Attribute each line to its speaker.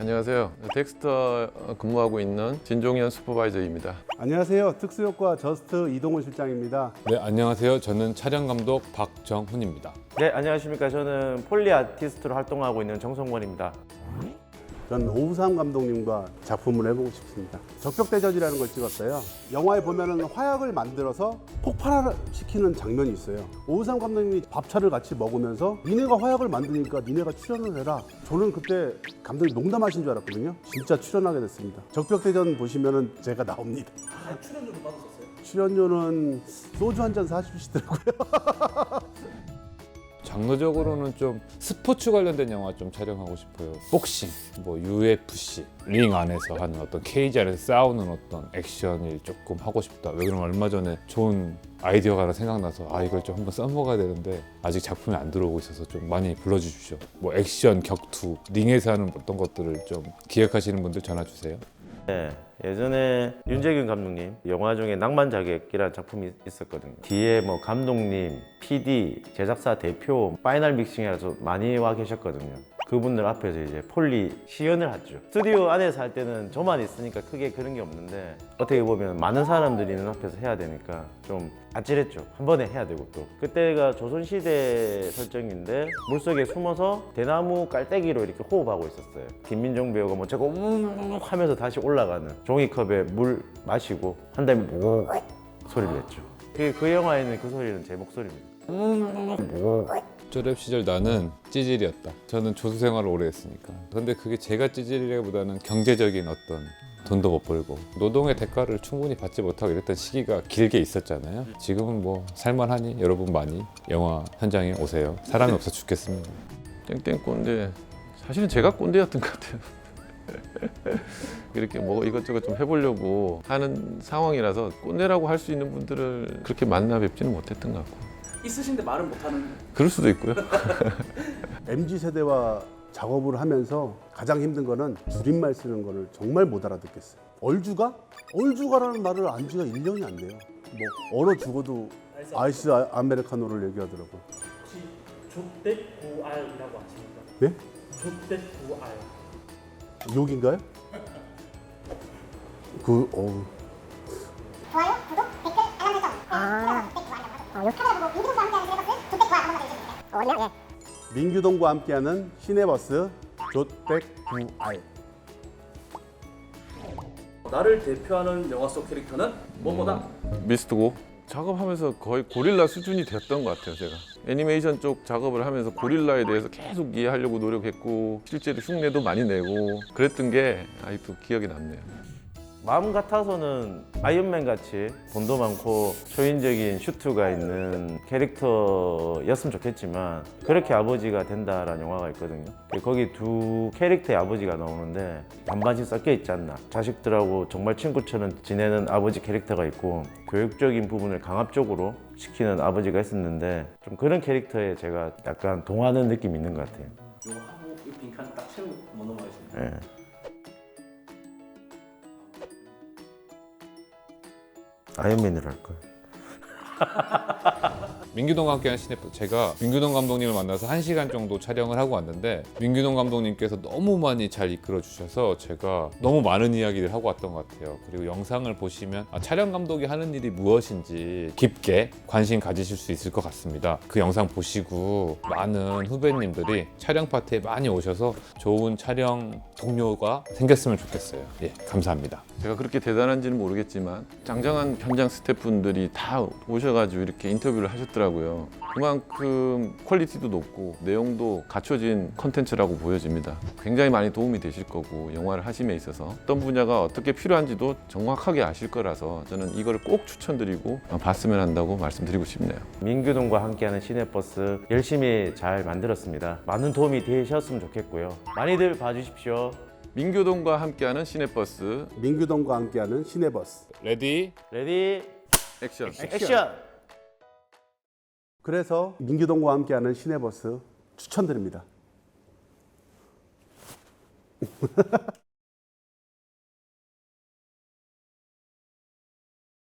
Speaker 1: 안녕하세요. 덱스터 근무하고 있는 진종현 슈퍼바이저입니다.
Speaker 2: 안녕하세요. 특수효과 저스트 이동훈 실장입니다.
Speaker 3: 네, 안녕하세요. 저는 촬영 감독 박정훈입니다.
Speaker 4: 네, 안녕하십니까. 저는 폴리 아티스트로 활동하고 있는 정성권입니다.
Speaker 2: 전 오우삼 감독님과 작품을 해보고 싶습니다. 적벽대전이라는 걸 찍었어요. 영화에 보면은 화약을 만들어서 폭발시키는 장면이 있어요. 오우삼 감독님이 밥차를 같이 먹으면서 니네가 화약을 만드니까 니네가 출연을 해라. 저는 그때 감독님 농담하신 줄 알았거든요. 진짜 출연하게 됐습니다. 적벽대전 보시면은 제가 나옵니다. 출연료도 받으셨어요? 출연료는 소주 한 잔 사주시더라고요.
Speaker 3: 장르적으로는 좀 스포츠 관련된 영화 좀 촬영하고 싶어요. 복싱, 뭐 UFC, 링 안에서 하는 어떤 케이지 안에서 싸우는 어떤 액션을 조금 하고 싶다. 왜 그러면 얼마 전에 좋은 아이디어가 하나 생각나서 아 이걸 좀 한번 써먹어야 되는데 아직 작품이 안 들어오고 있어서 좀 많이 불러주십시오. 뭐 액션, 격투, 링에서 하는 어떤 것들을 좀 기획하시는 분들 전화 주세요.
Speaker 4: 네, 예전에 윤재균 감독님 영화 중에 낭만 자객이라는 작품이 있었거든요. 뒤에 뭐 감독님, PD, 제작사 대표, 파이널 믹싱이라서 많이 와 계셨거든요. 그분들 앞에서 이제 폴리 시연을 하죠. 스튜디오 안에서 할 때는 저만 있으니까 크게 그런 게 없는데 어떻게 보면 많은 사람들이 있는 앞에서 해야 되니까 좀 아찔했죠. 한 번에 해야 되고 또 그때가 조선시대 설정인데 물속에 숨어서 대나무 깔때기로 이렇게 호흡하고 있었어요. 김민종 배우가 뭐 저거 웅 하면서 다시 올라가는 종이컵에 물 마시고 한 다음에 우 소리를 냈죠. 그, 그 영화에는 그 소리는 제 목소리입니다.
Speaker 3: 저 랩 시절 나는 찌질이었다. 저는 조수 생활을 오래 했으니까. 근데 그게 제가 찌질이라기보다는 경제적인 어떤 돈도 못 벌고 노동의 대가를 충분히 받지 못하고 이랬던 시기가 길게 있었잖아요. 지금은 뭐 살만하니 여러분 많이 영화 현장에 오세요. 사람이 없어 죽겠습니다.
Speaker 1: 땡땡 꼰대. 사실은 제가 꼰대였던 것 같아요. 이렇게 뭐 이것저것 좀 해보려고 하는 상황이라서 꼰대라고 할 수 있는 분들을 그렇게 만나 뵙지는 못했던 것 같고.
Speaker 5: 있으신데 말은 못하는
Speaker 1: 그럴 수도 있고요.
Speaker 2: MZ 세대와 작업을 하면서 가장 힘든 거는 줄임말 쓰는 거를 정말 못 알아듣겠어요. 얼주가? 얼주가라는 말을 안 지가 1년이 안 돼요. 뭐 얼어 죽어도 아이스 아- 아메리카노를 얘기하더라고요.
Speaker 5: 혹시 조대구알이라고 아십니까?
Speaker 2: 네?
Speaker 5: 조대구알
Speaker 2: 욕인가요? 그 어.
Speaker 6: 좋아요, 구독, 댓글, 알람 설정. 아. 어, 요 카메라 보고 민규동과 함께하는 시네버스 조택 구할 한번 더 해주세요. 어, 원래요? 예.
Speaker 2: 민규동과 함께하는 시내버스 조백구알.
Speaker 5: 나를 대표하는 영화 속 캐릭터는 무엇보다
Speaker 1: 미스트고 작업하면서 거의 고릴라 수준이 됐던 것 같아요 제가 애니메이션 쪽 작업을 하면서 고릴라에 대해서 계속 이해하려고 노력했고 실제로 흉내도 많이 내고 그랬던 게 아직도 기억이 남네요
Speaker 4: 마음 같아서는 아이언맨 같이 돈도 많고 초인적인 슈트가 있는 캐릭터였으면 좋겠지만 그렇게 아버지가 된다라는 영화가 있거든요. 거기 두 캐릭터의 아버지가 나오는데 반반씩 섞여 있지 않나. 자식들하고 정말 친구처럼 지내는 아버지 캐릭터가 있고 교육적인 부분을 강압적으로 시키는 아버지가 있었는데 좀 그런 캐릭터에 제가 약간 동화하는 느낌이 있는 것 같아요.
Speaker 5: 요거 하고 이 빈칸 딱 채우고 뭐 넘어가겠습니다.
Speaker 4: 예. 아이언맨을 할 걸.
Speaker 3: 민규동 함께한 시네프 제가 민규동 감독님을 만나서 한 시간 정도 촬영을 하고 왔는데 민규동 감독님께서 너무 많이 잘 이끌어 주셔서 제가 너무 많은 이야기를 하고 왔던 것 같아요. 그리고 영상을 보시면 아, 촬영 감독이 하는 일이 무엇인지 깊게 관심 가지실 수 있을 것 같습니다. 그 영상 보시고 많은 후배님들이 촬영 파트에 많이 오셔서 좋은 촬영 동료가 생겼으면 좋겠어요. 예, 감사합니다.
Speaker 1: 제가 그렇게 대단한지는 모르겠지만 짱짱한 현장 스태프분들이 다 오셔가지고 이렇게 인터뷰를 하셨더라고요. 그만큼 퀄리티도 높고 내용도 갖춰진 컨텐츠라고 보여집니다. 굉장히 많이 도움이 되실 거고 영화를 하심에 있어서 어떤 분야가 어떻게 필요한지도 정확하게 아실 거라서 저는 이걸 꼭 추천드리고 봤으면 한다고 말씀드리고 싶네요.
Speaker 4: 민규동과 함께하는 시내버스 열심히 잘 만들었습니다. 많은 도움이 되셨으면 좋겠고요. 많이들 봐주십시오.
Speaker 1: 민교동과 함께하는 시내버스
Speaker 2: 민규동과 함께하는 시내버스.
Speaker 3: 레디
Speaker 4: 레디
Speaker 1: 액션.
Speaker 4: 액션!
Speaker 2: 그래서 민규동과 함께하는 시내버스 추천드립니다.